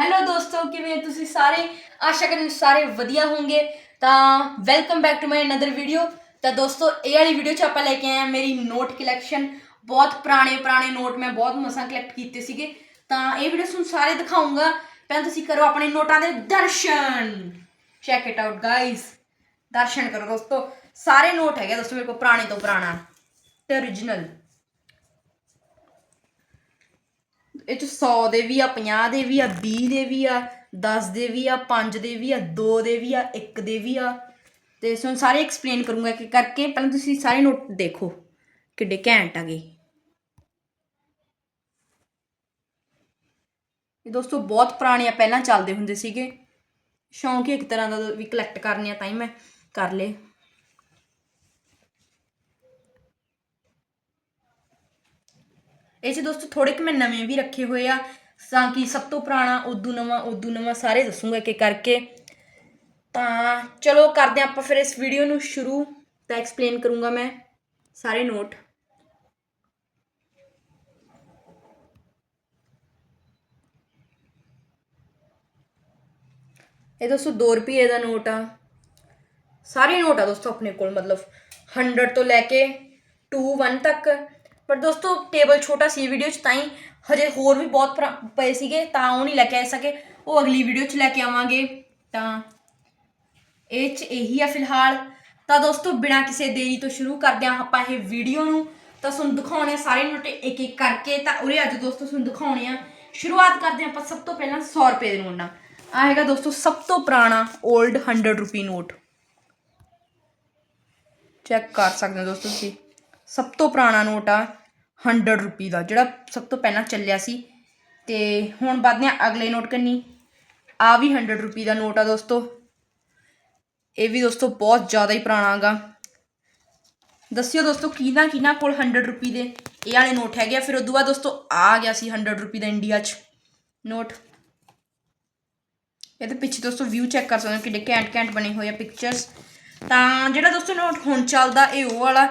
Hello ਦੋਸਤੋ, ਕਿਵੇਂ ਤੁਸੀਂ ਸਾਰੇ? ਆਸ਼ਾ ਕਰਨੀ ਸਾਰੇ ਵਧੀਆ ਹੋਵੋਗੇ। ਤਾਂ welcome back to my another video ਤਾਂ ਦੋਸਤੋ, ਇਹ ਵਾਲੀ ਵੀਡੀਓ 'ਚ ਆਪਾਂ ਲੈ ਕੇ ਆਏ ਹਾਂ ਮੇਰੀ ਨੋਟ ਕਲੈਕਸ਼ਨ ਬਹੁਤ ਪੁਰਾਣੇ ਪੁਰਾਣੇ ਨੋਟ ਮੈਂ ਬਹੁਤ ਮਸਾਂ ਕਲੈਕਟ ਕੀਤੇ ਸੀਗੇ। ਤਾਂ ਇਹ ਵੀਡੀਓ ਤੁਹਾਨੂੰ ਸਾਰੇ ਦਿਖਾਉਂਗਾ ਪਹਿਲਾਂ ਤੁਸੀਂ ਕਰੋ ਆਪਣੇ ਨੋਟਾਂ ਦੇ ਦਰਸ਼ਨ। ਚੈੱਕ ਇਟ ਆਊਟ ਗਾਇਸ ਦਰਸ਼ਨ ਕਰੋ ਦੋਸਤੋ। ਸਾਰੇ ਨੋਟ ਹੈਗੇ ਦੋਸਤੋ ਮੇਰੇ ਕੋਲ ਪੁਰਾਣੇ ਤੋਂ ਪੁਰਾਣਾ। ਤੇ origignal ਇਹ ਚ 100 ਦੇ ਵੀ ਆ 50 ਦੇ ਵੀ ਆ 20 ਦੇ ਵੀ ਆ 10 ਦੇ ਵੀ ਆ 5 ਦੇ ਵੀ ਆ 2 ਦੇ ਵੀ ਆ 1 ਦੇ ਵੀ ਆ। ਤੇ ਤੁਹਾਨੂੰ ਸਾਰੇ ਐਕਸਪਲੇਨ ਕਰੂੰਗਾ ਕਿ ਕਰਕੇ ਪਹਿਲਾਂ ਤੁਸੀਂ ਸਾਰੇ ਨੋਟ ਦੇਖੋ ਕਿੱਡੇ ਘੈਂਟ ਆ ਗਏ ਇਹ ਦੋਸਤੋ ਬਹੁਤ ਪੁਰਾਣੇ ਆ, ਪਹਿਲਾਂ ਚੱਲਦੇ ਹੁੰਦੇ ਸੀਗੇ। ਸ਼ੌਂਕ ਹੀ ਇੱਕ ਤਰ੍ਹਾਂ ਦਾ ਵੀ ਕਲੈਕਟ ਕਰਨੇ ਆ, ਤਾਂ ਹੀ ਮੈਂ ਕਰ ਲਏ। ਇਹ 'ਚ ਦੋਸਤੋ ਥੋੜੇ ਕਿ ਮੈਂ ਨਵੇਂ ਵੀ ਰੱਖੇ ਹੋਏ ਆ, ਤਾਂ ਕਿ ਸਭ ਤੋਂ ਪੁਰਾਣਾ, ਉਦੋਂ ਨਵਾਂ ਉਦੋਂ ਨਵਾਂ ਸਾਰੇ ਦੱਸੂਗਾ ਕਿ ਕਰਕੇ। ਤਾਂ ਚਲੋ ਕਰਦੇ ਹਾਂ ਆਪਾਂ ਫਿਰ ਇਸ ਵੀਡੀਓ ਨੂੰ ਸ਼ੁਰੂ, ਤਾਂ ਐਕਸਪਲੇਨ ਕਰੂੰਗਾ ਮੈਂ ਸਾਰੇ ਨੋਟ ਇਹ ਦੋਸਤੋ 2 ਰੁਪਏ ਦਾ ਨੋਟ ਆ। ਸਾਰੇ ਨੋਟ ਆ ਦੋਸਤੋ ਆਪਣੇ ਕੋਲ, ਮਤਲਬ 100 ਤੋਂ ਲੈ ਕੇ 2 1 ਤੱਕ। ਪਰ ਦੋਸਤੋ ਟੇਬਲ ਛੋਟਾ ਸੀ ਵੀਡੀਓ 'ਚ, ਤਾਂ ਹੀ ਹਜੇ ਹੋਰ ਵੀ ਬਹੁਤ ਪੁਰਾ- ਪਏ ਸੀਗੇ, ਤਾਂ ਉਹ ਨਹੀਂ ਲੈ ਕੇ ਆ ਸਕੇ। ਉਹ ਅਗਲੀ ਵੀਡੀਓ 'ਚ ਲੈ ਕੇ ਆਵਾਂਗੇ। ਤਾਂ ਇਹ 'ਚ ਇਹੀ ਆ ਫਿਲਹਾਲ। ਤਾਂ ਦੋਸਤੋ, ਬਿਨਾਂ ਕਿਸੇ ਦੇਰੀ ਤੋਂ ਸ਼ੁਰੂ ਕਰਦੇ ਹਾਂ ਆਪਾਂ ਇਹ ਵੀਡੀਓ ਨੂੰ। ਤਾਂ ਤੁਹਾਨੂੰ ਦਿਖਾਉਣੇ ਸਾਰੇ ਨੋਟ ਇੱਕ ਇੱਕ ਕਰਕੇ। ਤਾਂ ਉਰੇ ਅੱਜ ਦੋਸਤੋ, ਤੁਹਾਨੂੰ ਦਿਖਾਉਣੇ ਆ। ਸ਼ੁਰੂਆਤ ਕਰਦੇ ਹਾਂ ਆਪਾਂ ਸਭ ਤੋਂ ਪਹਿਲਾਂ 100 ਰੁਪਏ ਦੇ ਨੋਟ। ਨਾਲ ਆ ਹੈਗਾ ਦੋਸਤੋ, ਸਭ ਤੋਂ ਪੁਰਾਣਾ 올ਡ 100 ਰੁਪਏ ਨੋਟ। ਚੈੱਕ ਕਰ ਸਕਦੇ ਹੋ ਦੋਸਤੋ ਤੁਸੀਂ। ਸਭ ਤੋਂ ਪੁਰਾਣਾ ਨੋਟ ਆ। 100 ਰੁਪਏ ਦਾ, ਜਿਹੜਾ ਸਭ ਤੋਂ ਪਹਿਲਾਂ ਚੱਲਿਆ ਸੀ। ਤੇ ਹੁਣ ਵੱਧਦੇ ਆ ਅਗਲੇ ਨੋਟ ਕੰਨੀ। ਆ ਵੀ 100 ਰੁਪਏ ਦਾ ਨੋਟ ਆ ਦੋਸਤੋ। ਇਹ ਵੀ ਦੋਸਤੋ ਬਹੁਤ ਜ਼ਿਆਦਾ ਹੀ ਪੁਰਾਣਾ ਹੈਗਾ ਦੱਸਿਓ ਦੋਸਤੋ, ਕਿਹਨਾਂ ਕਿਹਨਾਂ ਕੋਲ 100 ਰੁਪਏ ਦੇ? ਇਹ ਵਾਲੇ ਨੋਟ ਹੈਗੇ ਆ। ਫਿਰ ਉਦੋਂ ਬਾਅਦ ਦੋਸਤੋ ਆ ਗਿਆ ਸੀ 100 ਰੁਪਏ ਦਾ ਇੰਡੀਆ 'ਚ ਨੋਟ। ਇਹਦੇ ਪਿੱਛੇ ਦੋਸਤੋ ਵਿਊ ਚੈੱਕ ਕਰ ਸਕਦੇ ਹੋ ਕਿੱਡੇ ਘੈਂਟ ਘੈਂਟ ਬਣੇ ਹੋਏ ਆ ਪਿਕਚਰਸ ਤਾਂ ਜਿਹੜਾ ਦੋਸਤੋ ਨੋਟ ਹੁਣ ਚੱਲਦਾ, ਇਹ ਉਹ ਵਾਲਾ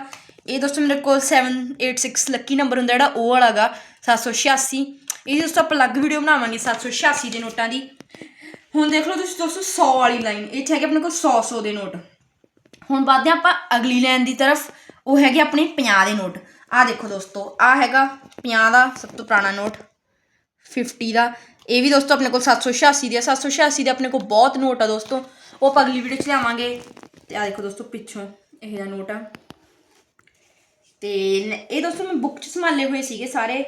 ਇਹ ਦੋਸਤੋ ਮੇਰੇ ਕੋਲ 786 ਲੱਕੀ ਨੰਬਰ ਹੁੰਦਾ ਜਿਹੜਾ ਉਹ ਵਾਲਾਗਾ 786 ਇਹ ਦੋਸਤੋ ਆਪਾਂ ਅਲੱਗ ਵੀਡੀਓ ਬਣਾਵਾਂਗੇ 786 ਦੇ ਨੋਟਾਂ ਦੀ। ਹੁਣ ਦੇਖ ਲਓ ਤੁਸੀਂ ਦੋਸਤੋ 100 ਵਾਲੀ ਲਾਈਨ ਇਹ 'ਚ ਹੈਗੇ ਆਪਣੇ ਕੋਲ 100 100 ਦੇ ਨੋਟ। ਹੁਣ ਵੱਧਦੇ ਹਾਂ ਆਪਾਂ ਅਗਲੀ ਲਾਈਨ ਦੀ ਤਰਫ, ਉਹ ਹੈਗੇ ਆਪਣੇ 50 ਦੇ ਨੋਟ। ਆਹ ਦੇਖੋ ਦੋਸਤੋ, ਆਹ ਹੈਗਾ 50 ਦਾ ਸਭ ਤੋਂ ਪੁਰਾਣਾ ਨੋਟ 50 ਦਾ। ਇਹ ਵੀ ਦੋਸਤੋ ਆਪਣੇ ਕੋਲ 786 ਦੀ ਆ। 786 ਦੇ ਆਪਣੇ ਕੋਲ ਬਹੁਤ ਨੋਟ ਆ ਦੋਸਤੋ। ਉਹ ਆਪਾਂ ਅਗਲੀ ਵੀਡੀਓ 'ਚ ਲਿਆਵਾਂਗੇ। ਤੇ ਆ ਦੇਖੋ ਦੋਸਤੋ ਪਿੱਛੋਂ ਇਹ ਦਾ ਨੋਟ ਆ। ਤੇ ਇਹ ਦੋਸਤੋ ਮੈਂ ਬੁੱਕ 'ਚ ਸੰਭਾਲੇ ਹੋਏ ਸੀਗੇ ਸਾਰੇ।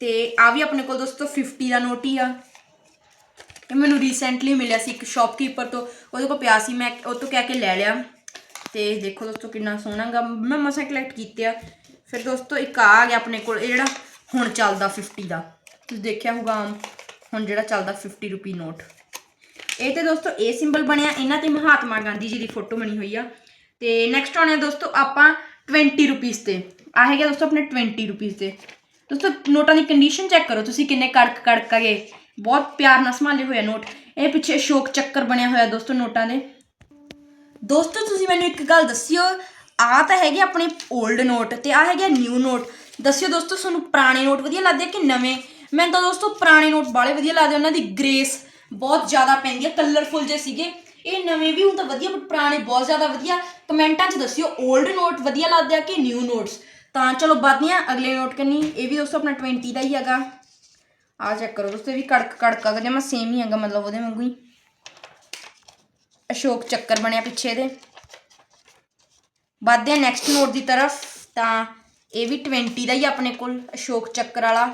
ਤੇ ਆ ਵੀ ਆਪਣੇ ਕੋਲ ਦੋਸਤੋ 50 ਦਾ ਨੋਟ ਹੀ ਆ। ਇਹ ਮੈਨੂੰ ਰੀਸੈਂਟਲੀ ਮਿਲਿਆ ਸੀ ਇੱਕ ਸ਼ਾਪਕੀਪਰ ਤੋਂ। ਉਹਦੇ ਕੋਲ ਪਿਆ ਸੀ, ਮੈਂ ਉਹ ਤੋਂ ਕਹਿ ਕੇ ਲੈ ਲਿਆ। ਤੇ ਦੇਖੋ ਦੋਸਤੋ ਕਿੰਨਾ ਸੋਹਣਾ ਗਾ। ਮੈਂ ਮਸਾ ਕਲੈਕਟ ਕੀਤੇ ਆ। ਫਿਰ ਦੋਸਤੋ ਇੱਕ ਆ ਗਿਆ ਆਪਣੇ ਕੋਲ, ਇਹ ਜਿਹੜਾ ਹੁਣ ਚੱਲਦਾ 50 ਦਾ। ਤੁਸੀਂ ਦੇਖਿਆ ਹੋਊਗਾ ਆਮ, ਹੁਣ ਜਿਹੜਾ ਚੱਲਦਾ 50 ਰੁਪੀ ਨੋਟ। ਇਹ ਤੇ ਦੋਸਤੋ ਇਹ ਸਿੰਬਲ ਬਣਿਆ, ਇਹਨਾਂ ਤੇ ਮਹਾਤਮਾ ਗਾਂਧੀ ਜੀ ਦੀ ਫੋਟੋ ਬਣੀ ਹੋਈ ਆ। ਤੇ ਨੈਕਸਟ ਆਉਣੇ ਆ ਦੋਸਤੋ ਆਪਾਂ 20 ਰੁਪੀਸ ਤੇ। ਆ ਹੈਗਾ ਦੋਸਤੋ ਆਪਣੇ 20 ਰੁਪੀਸ ਤੇ ਦੋਸਤੋ, ਨੋਟਾਂ ਦੀ ਕੰਡੀਸ਼ਨ ਚੈੱਕ ਕਰੋ। ਤੁਸੀਂ ਕਿੰਨੇ ਕੜਕ ਕੜਕ ਗਏ ਬਹੁਤ ਪਿਆਰ ਨਾਲ ਸੰਭਾਲੇ ਹੋਏ ਆ ਨੋਟ। ਇਹ ਪਿੱਛੇ ਅਸ਼ੋਕ ਚੱਕਰ ਬਣਿਆ ਹੋਇਆ ਦੋਸਤੋ ਨੋਟਾਂ ਦੇ। ਦੋਸਤੋ, ਤੁਸੀਂ ਮੈਨੂੰ ਇੱਕ ਗੱਲ ਦੱਸਿਓ। ਆ ਤਾਂ ਹੈਗੇ ਆਪਣੇ 올ਡ ਨੋਟ ਤੇ ਆ ਹੈਗੇ ਨਿਊ ਨੋਟ ਦੱਸਿਓ ਦੋਸਤੋ, ਤੁਹਾਨੂੰ ਪੁਰਾਣੇ ਨੋਟ ਵਧੀਆ ਲੱਗਦੇ ਆ ਕਿ ਨਵੇਂ? ਮੈਨੂੰ ਤਾਂ ਦੋਸਤੋ ਪੁਰਾਣੇ ਨੋਟ ਬਾਲੇ ਵਧੀਆ ਲੱਗਦੇ ਉਹਨਾਂ ਦੀ ਗ੍ਰੇਸ ਬਹੁਤ ਜ਼ਿਆਦਾ ਪੈਂਦੀ ਹੈ ਕਲਰਫੁਲ ਜੇ ਸੀਗੇ। ਇਹ ਨਵੇਂ ਵੀ ਹੁਣ ਤਾਂ ਵਧੀਆ ਬਟ ਪੁਰਾਣੇ ਬਹੁਤ ਜ਼ਿਆਦਾ ਵਧੀਆ। ਕਮੈਂਟਾਂ 'ਚ ਦੱਸਿਓ 올ਡ ਨੋਟ ਵਧੀਆ ਲੱਗਦੇ ਆ ਕਿ ਨਿਊ ਨੋਟਸ ਤਾਂ ਚਲੋ ਵੱਧਦੇ ਹਾਂ ਅਗਲੇ ਨੋਟ ਕਰਨੀ। ਇਹ ਵੀ ਦੋਸਤੋ ਆਪਣਾ 20 ਦਾ ਹੀ ਹੈਗਾ। ਆ ਚੈੱਕ ਕਰੋ ਦੋਸਤੋ, ਇਹ ਵੀ ਕੜਕ ਕੜਕ ਆ ਜਮਾ ਸੇਮ ਹੀ ਹੈਗਾ, ਮਤਲਬ ਉਹਦੇ ਵਾਂਗੂ ਹੀ। ਅਸ਼ੋਕ ਚੱਕਰ ਬਣਿਆ ਪਿੱਛੇ ਦੇ ਵੱਧਦੇ ਆ ਨੈਕਸਟ ਨੋਟ ਦੀ ਤਰਫ, ਤਾਂ ਇਹ ਵੀ 20 ਦਾ ਹੀ ਆਪਣੇ ਕੋਲ, ਅਸ਼ੋਕ ਚੱਕਰ ਵਾਲਾ।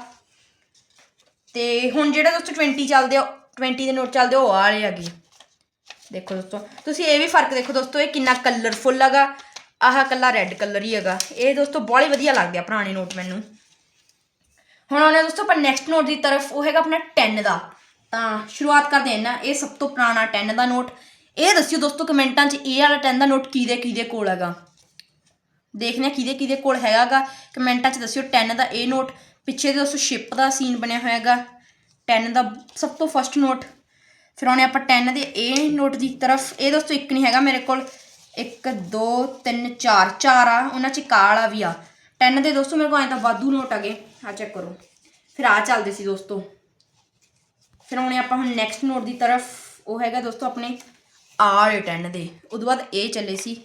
ਤੇ ਹੁਣ ਜਿਹੜਾ ਦੋਸਤੋ 20 ਚੱਲਦੇ ਆ 20 ਦੇ ਨੋਟ ਚੱਲਦੇ ਉਹ ਆ ਵਾਲੇ ਹੈਗੇ ਦੇਖੋ ਦੋਸਤੋ, ਤੁਸੀਂ ਇਹ ਵੀ ਫ਼ਰਕ ਦੇਖੋ ਦੋਸਤੋ, ਇਹ ਕਿੰਨਾ ਕਲਰਫੁੱਲ ਹੈਗਾ, ਆਹ ਕੱਲਾ ਰੈੱਡ ਕਲਰ ਹੀ ਹੈਗਾ। ਇਹ ਦੋਸਤੋ ਬਹੁਤ ਵਧੀਆ ਲੱਗਦੇ ਆ ਪੁਰਾਣੇ ਨੋਟ ਮੈਨੂੰ। ਹੁਣ ਆਉਂਦੇ ਹਾਂ ਦੋਸਤੋ ਆਪਾਂ ਨੈਕਸਟ ਨੋਟ ਦੀ ਤਰਫ, ਉਹ ਹੈਗਾ ਆਪਣਾ 10 ਦਾ। ਤਾਂ ਸ਼ੁਰੂਆਤ ਕਰਦੇ ਹਾਂ ਨਾ ਇਹ ਸਭ ਤੋਂ ਪੁਰਾਣਾ 10 ਦਾ ਨੋਟ ਇਹ ਦੱਸਿਓ ਦੋਸਤੋ ਕਮੈਂਟਾਂ 'ਚ, ਇਹ ਵਾਲਾ 10 ਦਾ ਨੋਟ ਕਿਹਦੇ ਕਿਹਦੇ ਕੋਲ ਹੈਗਾ? ਦੇਖਦੇ ਹਾਂ ਕਿਹਦੇ ਕਿਹਦੇ ਕੋਲ ਹੈਗਾਗਾ। ਕਮੈਂਟਾਂ 'ਚ ਦੱਸਿਓ 10 ਦਾ ਇਹ ਨੋਟ ਪਿੱਛੇ ਦੇ ਦੋਸਤੋ ਸ਼ਿਪ ਦਾ ਸੀਨ ਬਣਿਆ ਹੋਇਆ ਹੈਗਾ 10 ਦਾ ਸਭ ਤੋਂ ਫਸਟ ਨੋਟ ਫਿਰ ਆਉਣੇ ਆਪਾਂ 10 ਦੇ ਇਹ ਨੋਟ ਦੀ ਤਰਫ। ਇਹ ਦੋਸਤੋ ਇੱਕ ਨਹੀਂ ਹੈਗਾ ਮੇਰੇ ਕੋਲ। 1 2 3 4 ਚਾਰ ਆ, ਉਹਨਾਂ 'ਚ ਕਾਲਾ ਵੀ ਆ। 10 ਦੇ ਦੋਸਤੋ ਮੇਰੇ ਕੋਲ ਐਂ ਤਾਂ ਵਾਧੂ ਨੋਟ ਹੈਗੇ। ਆ ਚੈੱਕ ਕਰੋ। ਫਿਰ ਆ ਚੱਲਦੇ ਸੀ ਦੋਸਤੋ। ਫਿਰ ਆਉਣੇ ਆਪਾਂ ਹੁਣ ਨੈਕਸਟ ਨੋਟ ਦੀ ਤਰਫ। ਉਹ ਹੈਗਾ ਦੋਸਤੋ ਆਪਣੇ ਆਰ 10 ਦੇ। ਉਦੋਂ ਬਾਅਦ ਇਹ ਚੱਲੇ ਸੀ।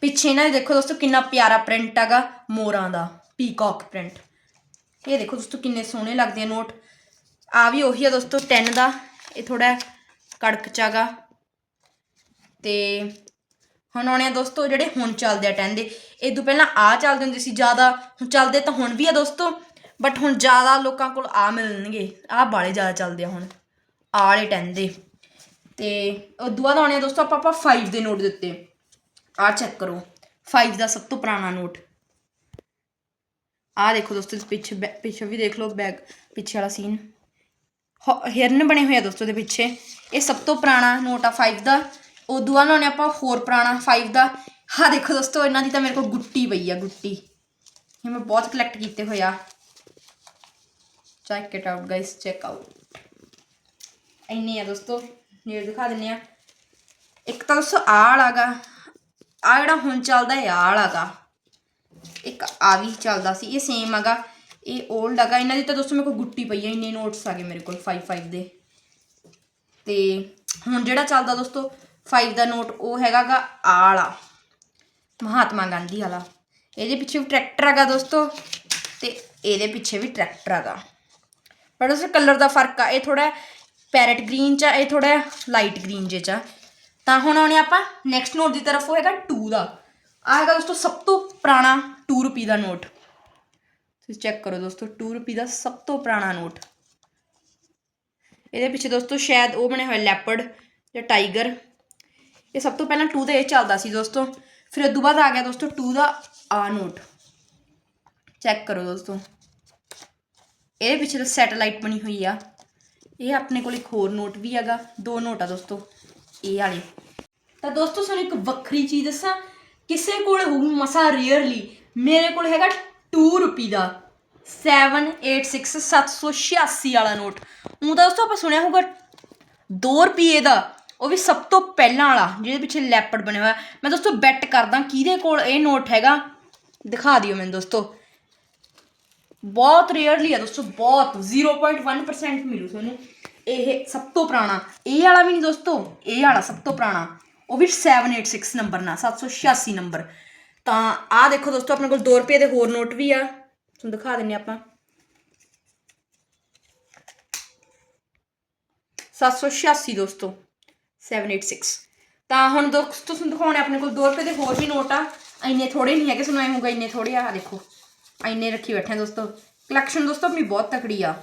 ਪਿੱਛੇ ਨਾ ਦੇਖੋ ਦੋਸਤੋ ਕਿੰਨਾ ਪਿਆਰਾ ਪ੍ਰਿੰਟ ਹੈਗਾ। ਮੋਰਾਂ ਦਾ। ਪੀਕੌਕ ਪ੍ਰਿੰਟ ਇਹ ਦੇਖੋ ਦੋਸਤੋ ਕਿੰਨੇ ਸੋਹਣੇ ਲੱਗਦੇ ਆ ਨੋਟ ਆ ਵੀ ਉਹੀ ਆ ਦੋਸਤੋ 10 ਦਾ। ਇਹ ਥੋੜਾ ਕੜਕ ਚਾਗਾ ਤੇ ਹੁਣ ਆਉਣੇ ਆ ਦੋਸਤੋ ਜਿਹੜੇ ਹੁਣ ਚੱਲਦੇ ਆ 10 ਦੇ। ਇਹ ਤੋਂ ਪਹਿਲਾਂ ਆ ਚੱਲਦੇ ਹੁੰਦੇ ਸੀ, ਜ਼ਿਆਦਾ ਹੁਣ ਚੱਲਦੇ ਤਾਂ ਹੁਣ ਵੀ ਆ ਦੋਸਤੋ ਬਟ ਹੁਣ ਜ਼ਿਆਦਾ ਲੋਕਾਂ ਕੋਲ ਆ ਮਿਲਣਗੇ। ਆ ਬਾਲੇ ਜ਼ਿਆਦਾ ਚੱਲਦੇ ਆ ਹੁਣ ਆ ਵਾਲੇ 10 ਦੇ। ਤੇ ਉਦੋਂ ਬਾਅਦ ਆਉਣੇ ਆ ਦੋਸਤੋ ਆਪਾਂ ਆਪਾਂ 5 ਦੇ ਨੋਟ ਦਿੱਤੇ। ਆ ਚੈੱਕ ਕਰੋ। 5 ਦਾ ਸਭ ਤੋਂ ਪੁਰਾਣਾ ਨੋਟ ਆ ਦੇਖੋ ਦੋਸਤੋ, ਇਸ ਪਿੱਛੇ ਬੈ- ਪਿੱਛੇ ਵੀ ਦੇਖ ਲਓ ਬੈਗ ਪਿੱਛੇ ਵਾਲਾ ਸੀਨ ਹਿਰਨ ਬਣੇ ਹੋਏ ਆ ਦੋਸਤੋ ਦੇ ਪਿੱਛੇ। ਇਹ ਸਭ ਤੋਂ ਪੁਰਾਣਾ ਨੋਟ ਆ 5 ਦਾ। ਉਦੋਂ ਬਾਅਦ ਆਉਣੇ ਆਪਾਂ ਹੋਰ ਪੁਰਾਣਾ 5 ਦਾ। ਹਾਂ ਦੇਖੋ ਦੋਸਤੋ, ਇਹਨਾਂ ਦੀ ਤਾਂ ਮੇਰੇ ਕੋਲ ਗੁੱਟੀ ਪਈ ਆ, ਗੁੱਟੀ। ਇਹ ਮੈਂ ਬਹੁਤ ਕਲੈਕਟ ਕੀਤੇ ਹੋਏ ਆ। Check it out guys check out ਇੰਨੇ ਆ ਦੋਸਤੋ, ਨੇੜ ਦਿਖਾ ਦਿੰਨੇ ਆ। ਇੱਕ ਤਾਂ ਦੋਸਤੋ ਆਹ ਵਾਲਾਗਾ ਆ ਜਿਹੜਾ ਹੁਣ ਚੱਲਦਾ, ਇਹ ਆਹ ਵਾਲਾਗਾ ਇੱਕ ਆ ਵੀ ਚੱਲਦਾ ਸੀ, ਇਹ ਸੇਮ ਹੈਗਾ ਇਹ 올ਡ ਹੈਗਾ ਇਹਨਾਂ ਦੀ ਤਾਂ ਦੋਸਤੋ ਮੇਰੇ ਕੋਲ ਗੁੱਟੀ ਪਈ ਹੈ ਇੰਨੇ ਨੋਟਸ ਆ ਗਏ ਮੇਰੇ ਕੋਲ 5 5 ਦੇ। ਤੇ ਹੁਣ ਜਿਹੜਾ ਚੱਲਦਾ ਦੋਸਤੋ 5 ਦਾ ਨੋਟ ਉਹ ਹੈਗਾਗਾ ਆ ਵਾਲਾ ਮਹਾਤਮਾ ਗਾਂਧੀ ਵਾਲਾ। ਇਹਦੇ ਪਿੱਛੇ ਵੀ ਟਰੈਕਟਰ ਹੈਗਾ ਦੋਸਤੋ, ਤੇ ਇਹਦੇ ਪਿੱਛੇ ਵੀ ਟਰੈਕਟਰ ਹੈਗਾ। ਪਰ ਉਸ ਕਲਰ ਦਾ ਫ਼ਰਕ ਆ, ਇਹ ਥੋੜਾ ਪੈਰਟ ਗ੍ਰੀਨ ਚ ਆ, ਇਹ ਥੋੜਾ ਲਾਈਟ ਗ੍ਰੀਨ ਜੇ ਚ ਆ। ਤਾਂ ਹੁਣ ਆਉਣੇ ਆਪਾਂ ਨੈਕਸਟ ਨੋਟ ਦੀ ਤਰਫ, ਉਹ ਹੈਗਾ 2 ਦਾ। ਆ ਹੈਗਾ ਦੋਸਤੋ ਸਭ ਤੋਂ ਪੁਰਾਣਾ 2 ਰੁਪਏ ਦਾ ਨੋਟ ਤੁਸੀਂ ਚੈੱਕ ਕਰੋ ਦੋਸਤੋ 2 ਰੁਪਏ ਦਾ ਸਭ ਤੋਂ ਪੁਰਾਣਾ ਨੋਟ ਇਹਦੇ ਪਿੱਛੇ ਦੋਸਤੋ ਸ਼ਾਇਦ ਉਹ ਬਣੇ ਹੋਏ ਲੈਪਰਡ ਜਾਂ ਟਾਈਗਰ ਇਹ ਸਭ ਤੋਂ ਪਹਿਲਾਂ 2 ਦਾ ਇਹ ਚੱਲਦਾ ਸੀ ਦੋਸਤੋ ਫਿਰ ਉਦੋਂ ਬਾਅਦ ਆ ਗਿਆ ਦੋਸਤੋ 2 ਦਾ ਆ ਨੋਟ ਚੈੱਕ ਕਰੋ ਦੋਸਤੋ ਇਹਦੇ ਪਿੱਛੇ ਤਾਂ ਸੈਟੇਲਾਈਟ ਬਣੀ ਹੋਈ ਆ ਇਹ ਆਪਣੇ ਕੋਲ ਇੱਕ ਹੋਰ ਨੋਟ ਵੀ ਹੈਗਾ ਦੋ ਨੋਟ ਆ ਦੋਸਤੋ ਇਹ ਵਾਲੇ ਤਾਂ ਦੋਸਤੋ ਸਾਨੂੰ ਇੱਕ ਵੱਖਰੀ ਚੀਜ਼ ਦੱਸਾਂ ਕਿਸੇ ਕੋਲ ਹੋਊ ਮਸਾ ਰੇਅਰਲੀ ਮੇਰੇ ਕੋਲ ਹੈਗਾ 2 ਰੁਪਏ ਦਾ। 786786 ਵਾਲਾ ਨੋਟ। ਉਹ ਤਾਂ ਦੋਸਤੋ ਆਪਾਂ ਸੁਣਿਆ ਹੋਊਗਾ 2 ਰੁਪਏ ਦਾ ਉਹ ਵੀ ਸਭ ਤੋਂ ਪਹਿਲਾਂ ਵਾਲਾ, ਜਿਹਦੇ ਪਿੱਛੇ ਲੈਪੜ ਬਣਿਆ ਹੋਇਆ। ਮੈਂ ਦੋਸਤੋ ਬੈਟ ਕਰਦਾ ਕਿਹਦੇ ਕੋਲ ਇਹ ਨੋਟ ਹੈਗਾ, ਦਿਖਾ ਦਿਓ ਮੈਨੂੰ ਦੋਸਤੋ। ਬਹੁਤ ਰੇਅਰਲੀ ਆ ਦੋਸਤੋ, ਬਹੁਤ 0.1% ਮਿਲੂ ਤੁਹਾਨੂੰ। ਇਹ ਸਭ ਤੋਂ ਪੁਰਾਣਾ, ਇਹ ਵਾਲਾ ਵੀ ਨਹੀਂ ਦੋਸਤੋ, ਇਹ ਵਾਲਾ ਸਭ ਤੋਂ ਪੁਰਾਣਾ। ਉਹ ਵੀ 786 ਨੰਬਰ ਨਾਲ 786 ਨੰਬਰ। ਤਾਂ ਆਹ ਦੇਖੋ ਦੋਸਤੋ, ਆਪਣੇ ਕੋਲ 2 ਰੁਪਏ ਦੇ ਹੋਰ ਨੋਟ ਵੀ ਆ। ਤੁਹਾਨੂੰ ਦਿਖਾ ਦਿੰਨੇ ਆਪਾਂ। 786 ਦੋਸਤੋ 786 ਤਾਂ ਹੁਣ ਦੋਸਤੋ, ਤੁਹਾਨੂੰ ਦਿਖਾਉਣੇ ਆਪਣੇ ਕੋਲ 2 ਰੁਪਏ ਦੇ ਹੋਰ ਵੀ ਨੋਟ ਆ। ਇੰਨੇ ਥੋੜੇ ਨਹੀਂ ਹੈਗੇ ਸਾਨੂੰ ਐ ਹੋਊਗਾ ਇੰਨੇ ਥੋੜੇ ਆ, ਆਹ ਦੇਖੋ। ਇੰਨੇ ਰੱਖੀ ਬੈਠੇ ਆ ਦੋਸਤੋ। ਕਲੈਕਸ਼ਨ ਦੋਸਤੋ, ਆਪਣੀ ਬਹੁਤ ਤਕੜੀ ਆ।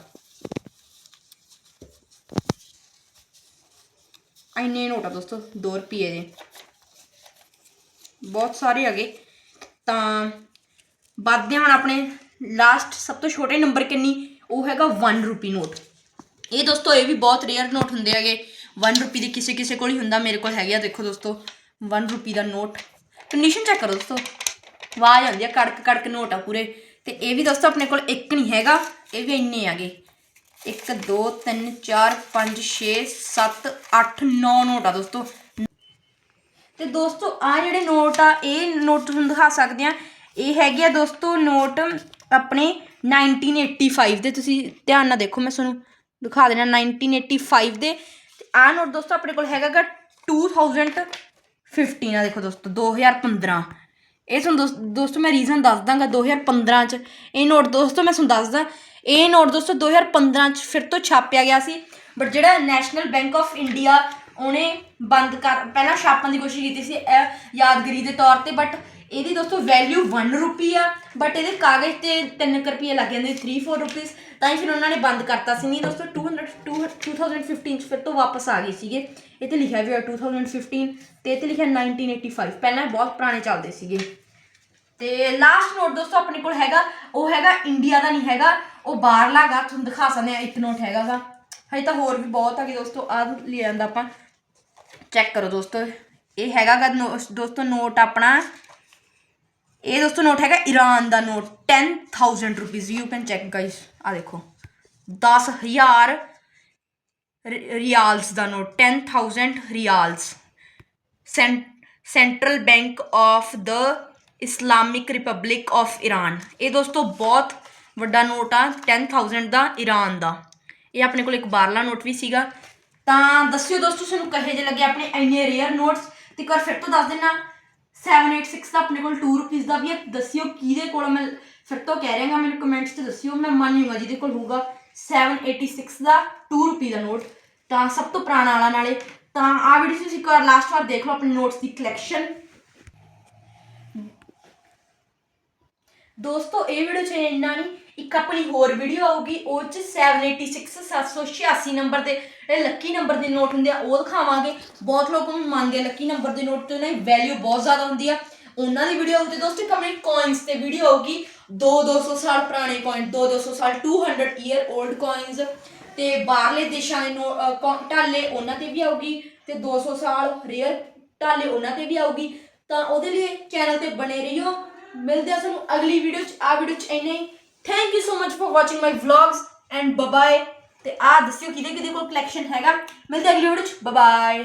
ਇੰਨੇ ਨੋਟ ਆ ਦੋਸਤੋ 2 ਰੁਪਏ ਦੇ। ਬਹੁਤ ਸਾਰੇ ਹੈਗੇ। ਤਾਂ ਵੱਧਦੇ ਹੁਣ ਆਪਣੇ। ਲਾਸਟ ਸਭ ਤੋਂ ਛੋਟੇ ਨੰਬਰ ਕਿੰਨੀ? ਉਹ ਹੈਗਾ 1 ਰੁਪਏ ਨੋਟ ਇਹ ਦੋਸਤੋ, ਇਹ ਵੀ ਬਹੁਤ ਰੇਅਰ ਨੋਟ ਹੁੰਦੇ ਹੈਗੇ। 1 ਰੁਪੀ ਦੇ ਕਿਸੇ ਕਿਸੇ ਕੋਲ ਹੀ ਹੁੰਦਾ, ਮੇਰੇ ਕੋਲ ਹੈਗੇ ਆ। ਦੇਖੋ ਦੋਸਤੋ 1 ਰੁਪੀ ਦਾ ਨੋਟ ਕੰਡੀਸ਼ਨ ਚੈੱਕ ਕਰੋ ਦੋਸਤੋ। ਆਵਾਜ਼ ਆਉਂਦੀ ਆ, ਕੜਕ ਕੜਕ ਨੋਟ ਆ ਪੂਰੇ। ਤੇ ਇਹ ਵੀ ਦੋਸਤੋ ਆਪਣੇ ਕੋਲ ਇੱਕ ਨਹੀਂ ਹੈਗਾ, ਇਹ ਵੀ ਇੰਨੇ ਹੈਗੇ। 1 2 3 4 5 6 7 8 9 ਨੋਟ ਆ ਦੋਸਤੋ। ਤੇ ਦੋਸਤੋ ਆ ਜਿਹੜੇ ਨੋਟ ਆ, ਇਹ ਨੋਟ ਤੁਹਾਨੂੰ ਦਿਖਾ ਸਕਦੇ ਆ। ਇਹ ਹੈਗੇ ਆ ਦੋਸਤੋ ਨੋਟ ਆਪਣੇ 1985 ਦੇ। ਤੁਸੀਂ ਧਿਆਨ ਨਾਲ ਦੇਖੋ, ਮੈਂ ਤੁਹਾਨੂੰ ਦਿਖਾ ਦੇਣਾ 1985 ਦੇ। ਤੇ ਆ ਨੋਟ ਦੋਸਤੋ ਆਪਣੇ ਕੋਲ ਹੈਗਾਗਾ 2015 ਆ। ਦੇਖੋ ਦੋਸਤੋ 2015 ਇਹ ਤੁਹਾਨੂੰ ਦੋਸ- ਦੋਸਤੋ ਮੈਂ ਰੀਜ਼ਨ ਦੱਸ ਦਾਂਗਾ 2015 ਚ। ਇਹ ਨੋਟ ਦੋਸਤੋ ਮੈਂ ਤੁਹਾਨੂੰ ਦੱਸਦਾ, ਇਹ ਨੋਟ ਦੋਸਤੋ 2015 ਚ ਫਿਰ ਤੋਂ ਛਾਪਿਆ ਗਿਆ ਸੀ। ਬਟ ਜਿਹੜਾ ਨੈਸ਼ਨਲ ਬੈਂਕ ਆਫ ਇੰਡੀਆ ਉਹਨੇ ਬੰਦ ਕਰ, ਪਹਿਲਾਂ ਛਾਪਣ ਦੀ ਕੋਸ਼ਿਸ਼ ਕੀਤੀ ਸੀ ਇਹ ਯਾਦਗਾਰੀ ਦੇ ਤੌਰ ਤੇ ਬਟ ਇਹਦੀ ਦੋਸਤੋ ਵੈਲਿਊ 1 ਰੁਪਈ ਆ ਬਟ ਇਹਦੇ ਕਾਗਜ਼ ਤੇ 3 ਰੁਪਏ ਲੱਗ ਜਾਂਦੇ 3 4 ਰੁਪੀਸ ਤਾਂ ਹੀ ਫਿਰ ਉਹਨਾਂ ਨੇ ਬੰਦ ਕਰਤਾ ਸੀ। ਨਹੀਂ ਦੋਸਤੋ 200 2 2015 ਚ ਫਿਰ ਤੋਂ ਵਾਪਸ ਆ ਗਏ ਸੀਗੇ। ਇੱਥੇ ਲਿਖਿਆ ਵੀ ਹੋਇਆ 2015 ਤੇ ਇਹ ਤੇ ਲਿਖਿਆ 1985 ਪਹਿਲਾਂ ਬਹੁਤ ਪੁਰਾਣੇ ਚੱਲਦੇ ਸੀਗੇ। ਤੇ ਲਾਸਟ ਨੋਟ ਦੋਸਤੋ ਆਪਣੇ ਕੋਲ ਹੈਗਾ, ਉਹ ਹੈਗਾ ਇੰਡੀਆ ਦਾ ਨਹੀਂ ਹੈਗਾ, ਉਹ ਬਾਹਰਲਾ ਗਾ ਤੁਹਾਨੂੰ ਦਿਖਾ ਸਕਦੇ ਆ ਇੱਕ ਨੋਟ ਹੈਗਾਗਾ ਹਜੇ ਤਾਂ ਹੋਰ ਵੀ ਬਹੁਤ ਹੈਗੇ ਦੋਸਤੋ ਆ ਲੈ ਜਾਂਦਾ ਆਪਾਂ। ਚੈੱਕ ਕਰੋ ਦੋਸਤੋ। ਇਹ ਹੈਗਾਗਾ ਨੋ- ਦੋਸਤੋ ਨੋਟ ਆਪਣਾ। ਇਹ ਦੋਸਤੋ ਨੋਟ ਹੈਗਾ Iran the note. 10000 rupees you can check guys ਆ ਦੇਖੋ। 10000 ਰਿਆਲਸ ਦਾ note. 10000 rials. Central bank of the Islamic Republic of Iran. ਇਹ ਦੋਸਤੋ ਬਹੁਤ ਵੱਡਾ ਨੋਟ ਆ। 10000 ਦਾ ਈਰਾਨ ਦਾ। ਇਹ ਆਪਣੇ ਕੋਲ ਇੱਕ ਬਾਰਲਾ ਨੋਟ ਵੀ ਸੀਗਾ। ਤਾਂ ਦੱਸਿਓ ਦੋਸਤੋ ਤੁਹਾਨੂੰ ਕਹੇ ਜੇ ਲੱਗੇ ਆਪਣੇ ਇੰਨੇ ਰੇਅਰ ਨੋਟਸ ਤੇ ਇੱਕ ਵਾਰ ਫਿਰ ਤੋਂ ਦੱਸ ਦੇਣਾ 786 ਦਾ ਆਪਣੇ ਕੋਲ 2 ਰੁਪੀਸ ਦਾ ਵੀ ਹੈ। ਦੱਸਿਓ ਕਿਹਦੇ ਕੋਲ ਮੈਂ ਫਿਰ ਤੋਂ ਕਹਿ ਰਿਹਾਗਾ, ਮੈਨੂੰ ਕਮੈਂਟਸ 'ਚ ਦੱਸਿਓ, ਮੈਂ ਮੰਨ ਲੂੰਗਾ ਜਿਹਦੇ ਕੋਲ ਹੋਊਗਾ 786 ਦਾ 2 ਰੁਪਏ ਦਾ ਨੋਟ ਤਾਂ ਸਭ ਤੋਂ ਪੁਰਾਣਾ ਵਾਲਾ ਨਾਲੇ, ਤਾਂ ਆ ਵੀਡੀਓ ਤੁਸੀਂ ਇੱਕ ਵਾਰ ਲਾਸਟ ਵਾਰ ਦੇਖ ਲਓ ਆਪਣੇ ਨੋਟਸ ਦੀ ਕਲੈਕਸ਼ਨ ਦੋਸਤੋ, ਇਹ ਵੀਡੀਓ 'ਚ ਇੰਨਾ ਨਹੀਂ ਇੱਕ ਆਪਣੀ ਹੋਰ ਵੀਡੀਓ ਆਊਗੀ, ਉਹ 'ਚ 786 786 ਨੰਬਰ ਦੇ ਜਿਹੜੇ ਲੱਕੀ ਨੰਬਰ ਦੇ ਨੋਟ ਹੁੰਦੇ ਆ, ਉਹ ਦਿਖਾਵਾਂਗੇ। ਬਹੁਤ ਲੋਕ ਨੂੰ ਮੰਨਦੇ ਆ ਲੱਕੀ ਨੰਬਰ ਦੇ ਨੋਟ ਤੇ ਉਹਨਾਂ ਦੀ ਵੈਲਿਊ ਬਹੁਤ ਜ਼ਿਆਦਾ ਹੁੰਦੀ ਆ। ਉਹਨਾਂ ਦੀ ਵੀਡੀਓ ਆਊਗੀ ਦੋਸਤੋ, ਇੱਕ ਆਪਣੀ ਕੋਇਨਸ ਤੇ ਵੀਡੀਓ ਆਊਗੀ। 2 200 ਸਾਲ ਪੁਰਾਣੇ ਕੋਇਨ 2 200 ਸਾਲ 200 ਈਅਰ 올ਡ ਕੋਇਨਸ ਤੇ ਬਾਹਰਲੇ ਦੇਸ਼ਾਂ ਦੇ ਨੋ- ਕੋ- ਢਾਲੇ ਉਹਨਾਂ ਤੇ ਵੀ ਆਊਗੀ, ਤੇ 200 ਸਾਲ ਰੇਅਰ ਢਾਲੇ ਉਹਨਾਂ ਤੇ ਵੀ ਆਊਗੀ। ਤਾਂ ਉਹਦੇ ਲਈ ਚੈਨਲ ਤੇ ਬਣੇ ਰਹੀਓ। ਮਿਲਦੇ ਆ ਤੁਹਾਨੂੰ ਅਗਲੀ ਵੀਡੀਓ ਚ। ਆ ਵੀਡੀਓ ਚ ਇੰਨੇ thank you so much for watching my vlogs and bye ਤੇ ਆ ਦੱਸਿਓ ਕਿਹਦੇ ਕਿਹਦੇ ਕੋਲ ਕਲੈਕਸ਼ਨ ਹੈਗਾ? ਮਿਲਦੇ ਅਗਲੀ ਵੀਡੀਓ ਚ। ਬਾਏ